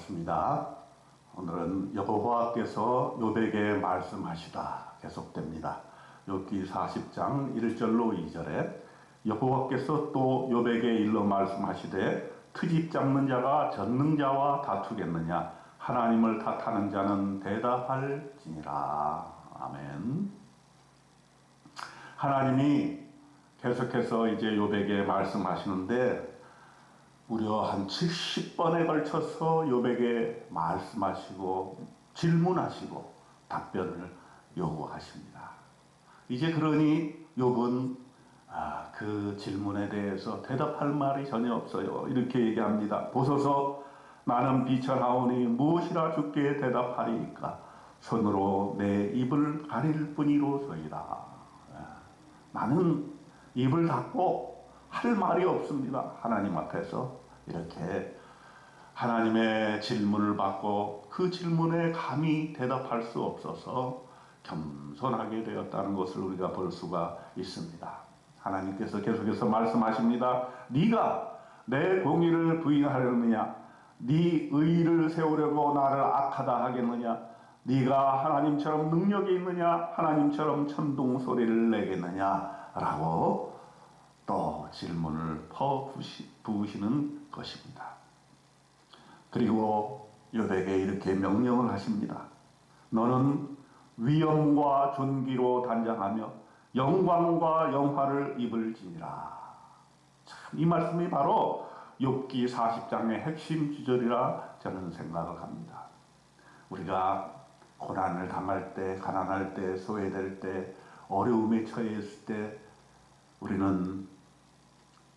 반갑습니다. 오늘은 여호와께서 요백에 말씀하시다 계속됩니다. 욥기 40장 1절로 2절에 여호와께서 또 요백에 일러 말씀하시되 트집 잡는 자가 전능자와 다투겠느냐 하나님을 탓하는 자는 대답할지니라 아멘. 하나님이 계속해서 이제 요백에 말씀하시는데 무려 한 70번에 걸쳐서 요백에 말씀하시고 질문하시고 답변을 요구하십니다. 이제 그러니 욥은 아, 그 질문에 대해서 대답할 말이 전혀 없어요. 이렇게 얘기합니다. 보소서 나는 비천하오니 무엇이라 주께 대답하리이까 손으로 내 입을 가릴 뿐이로소이다. 아, 나는 입을 닫고 할 말이 없습니다. 하나님 앞에서 이렇게 하나님의 질문을 받고 그 질문에 감히 대답할 수 없어서 겸손하게 되었다는 것을 우리가 볼 수가 있습니다. 하나님께서 계속해서 말씀하십니다. 네가 내 공의를 부인하려느냐? 네 의를 세우려고 나를 악하다 하겠느냐? 네가 하나님처럼 능력이 있느냐? 하나님처럼 천둥 소리를 내겠느냐? 라고 또 질문을 퍼부으시는 것입니다. 그리고 요백에 이렇게 명령을 하십니다. 너는 위엄과 존귀로 단장하며 영광과 영화를 입을지니라. 참, 이 말씀이 바로 욥기 40장의 핵심 주절이라 저는 생각을 합니다. 우리가 고난을 당할 때, 가난할 때, 소외될 때, 어려움에 처해 있을 때 우리는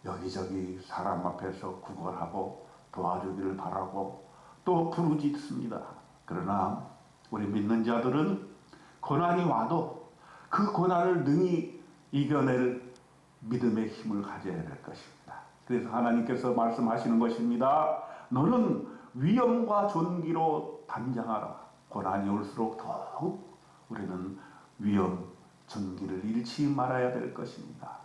여기저기 사람 앞에서 구걸하고 도와주기를 바라고 또 부르짖습니다. 그러나 우리 믿는 자들은 고난이 와도 그 고난을 능히 이겨낼 믿음의 힘을 가져야 될 것입니다. 그래서 하나님께서 말씀하시는 것입니다. 너는 위엄과 존귀로 단장하라. 고난이 올수록 더욱 우리는 위엄, 존귀를 잃지 말아야 될 것입니다.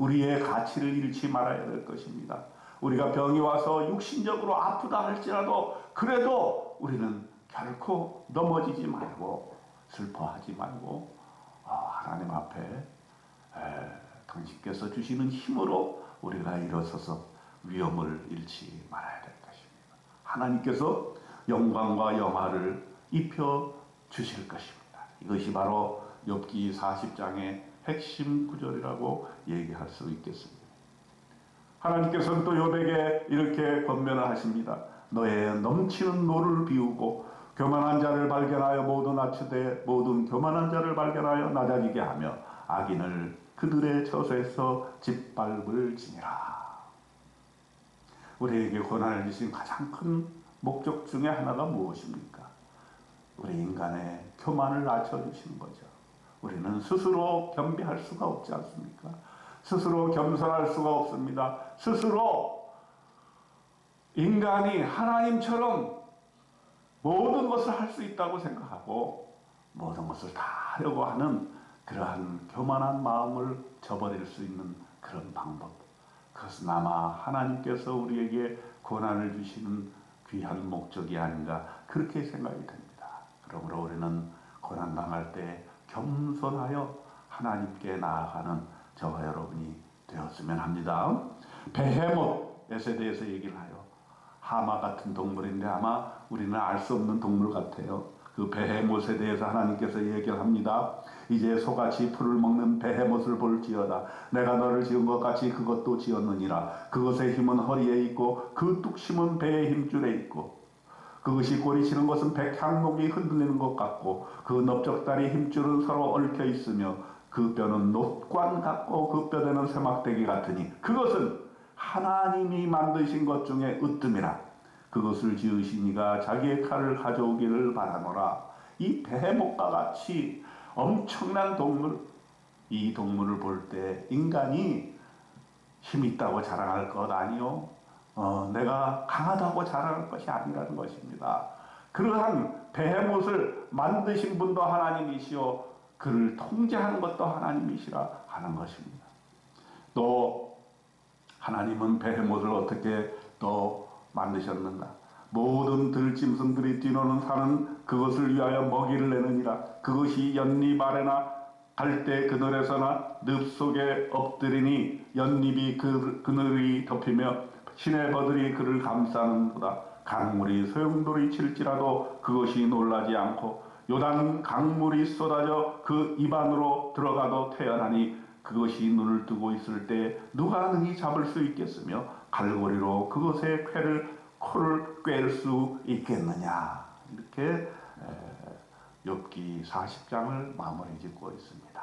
우리의 가치를 잃지 말아야 될 것입니다. 우리가 병이 와서 육신적으로 아프다 할지라도 그래도 우리는 결코 넘어지지 말고 슬퍼하지 말고 하나님 앞에 당신께서 주시는 힘으로 우리가 일어서서 위험을 잃지 말아야 될 것입니다. 하나님께서 영광과 영화를 입혀 주실 것입니다. 이것이 바로 욥기 40장의 핵심 구절이라고 얘기할 수 있겠습니다. 하나님께서는 또 욥에게 이렇게 권면을 하십니다. 너의 넘치는 노를 비우고 교만한 자를 발견하여 모두 낮추되 모든 교만한 자를 발견하여 낮아지게 하며 악인을 그들의 처소에서 짓밟을 지니라. 우리에게 고난을 주신 가장 큰 목적 중에 하나가 무엇입니까? 우리 인간의 교만을 낮춰주시는 거죠. 우리는 스스로 겸비할 수가 없지 않습니까? 스스로 겸손할 수가 없습니다. 스스로 인간이 하나님처럼 모든 것을 할 수 있다고 생각하고 모든 것을 다 하려고 하는 그러한 교만한 마음을 저버릴 수 있는 그런 방법. 그것은 아마 하나님께서 우리에게 고난을 주시는 귀한 목적이 아닌가 그렇게 생각이 됩니다. 그러므로 우리는 고난 당할 때 겸손하여 하나님께 나아가는 저와 여러분이 되었으면 합니다. 베헤못에 대해서 얘기를 하여 하마 같은 동물인데 아마 우리는 알 수 없는 동물 같아요. 그 베헤못에 대해서 하나님께서 얘기를 합니다. 이제 소같이 풀을 먹는 베헤못을 볼지어다. 내가 너를 지은 것 같이 그것도 지었느니라. 그것의 힘은 허리에 있고 그 뚝심은 배의 힘줄에 있고 그것이 꼬리치는 것은 백향목이 흔들리는 것 같고 그 넓적다리 힘줄은 서로 얽혀 있으며 그 뼈는 놋관 같고 그 뼈대는 세막대기 같으니 그것은 하나님이 만드신 것 중에 으뜸이라. 그것을 지으시니가 자기의 칼을 가져오기를 바라노라. 이 베헤목과 같이 엄청난 동물 이 동물을 볼 때 인간이 힘 있다고 자랑할 것 아니요 어, 내가 강하다고 자랑할 것이 아니라는 것입니다. 그러한 베헤못을 만드신 분도 하나님이시오 그를 통제하는 것도 하나님이시라 하는 것입니다. 또 하나님은 베헤못을 어떻게 또 만드셨는가? 모든 들짐승들이 뛰노는 산은 그것을 위하여 먹이를 내느니라 그것이 연잎 아래나 갈대 그늘에서나 늪 속에 엎드리니 연잎이 그, 그늘이 덮이며 시내 버들이 그를 감싸는도다 강물이 소용돌이 칠지라도 그것이 놀라지 않고 요단 강물이 쏟아져 그 입안으로 들어가도 태어나니 그것이 눈을 뜨고 있을 때 누가 능히 잡을 수 있겠으며 갈고리로 그것의 쾌를 코를 꿰을 수 있겠느냐 이렇게 에, 욥기 40장을 마무리 짓고 있습니다.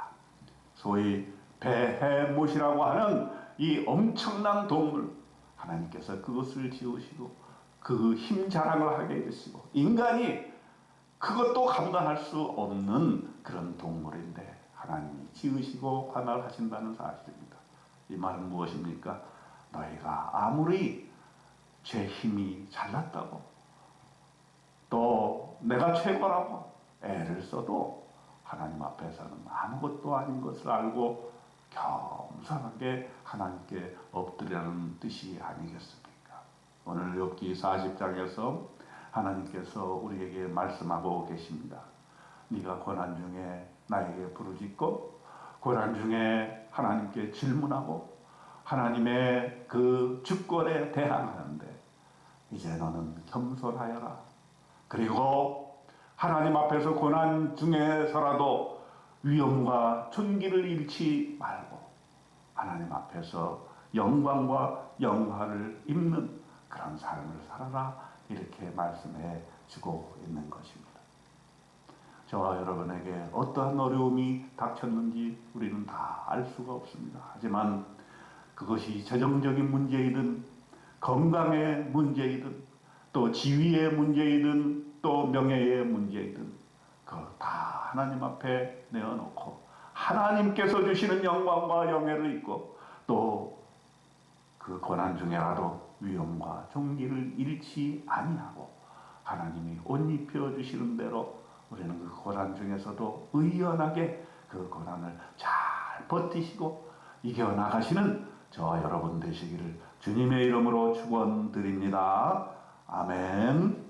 소위 베헤못이라고 하는 이 엄청난 동물 하나님께서 그것을 지으시고 그 힘 자랑을 하게 해주시고 인간이 그것도 감당할 수 없는 그런 동물인데 하나님이 지으시고 관할하신다는 사실입니다. 이 말은 무엇입니까? 너희가 아무리 제 힘이 잘났다고 또 내가 최고라고 애를 써도 하나님 앞에서는 아무것도 아닌 것을 알고 겸손하게 하나님께 엎드리라는 뜻이 아니겠습니까? 오늘 욥기 40장에서 하나님께서 우리에게 말씀하고 계십니다. 네가 고난 중에 나에게 부르짖고 고난 중에 하나님께 질문하고 하나님의 그 주권에 대항하는데 이제 너는 겸손하여라. 그리고 하나님 앞에서 고난 중에서라도 위엄과 존귀를 잃지 말고 하나님 앞에서 영광과 영화를 입는 그런 삶을 살아라 이렇게 말씀해 주고 있는 것입니다. 저와 여러분에게 어떠한 어려움이 닥쳤는지 우리는 다 알 수가 없습니다. 하지만 그것이 재정적인 문제이든 건강의 문제이든 또 지위의 문제이든 또 명예의 문제이든 그걸 다 하나님 앞에 내어놓고 하나님께서 주시는 영광과 영예를 입고 또 그 고난 중에라도 위엄과 종기를 잃지 아니하고 하나님이 옷 입혀 주시는 대로 우리는 그 고난 중에서도 의연하게 그 고난을 잘 버티시고 이겨 나가시는 저와 여러분 되시기를 주님의 이름으로 축원드립니다. 아멘.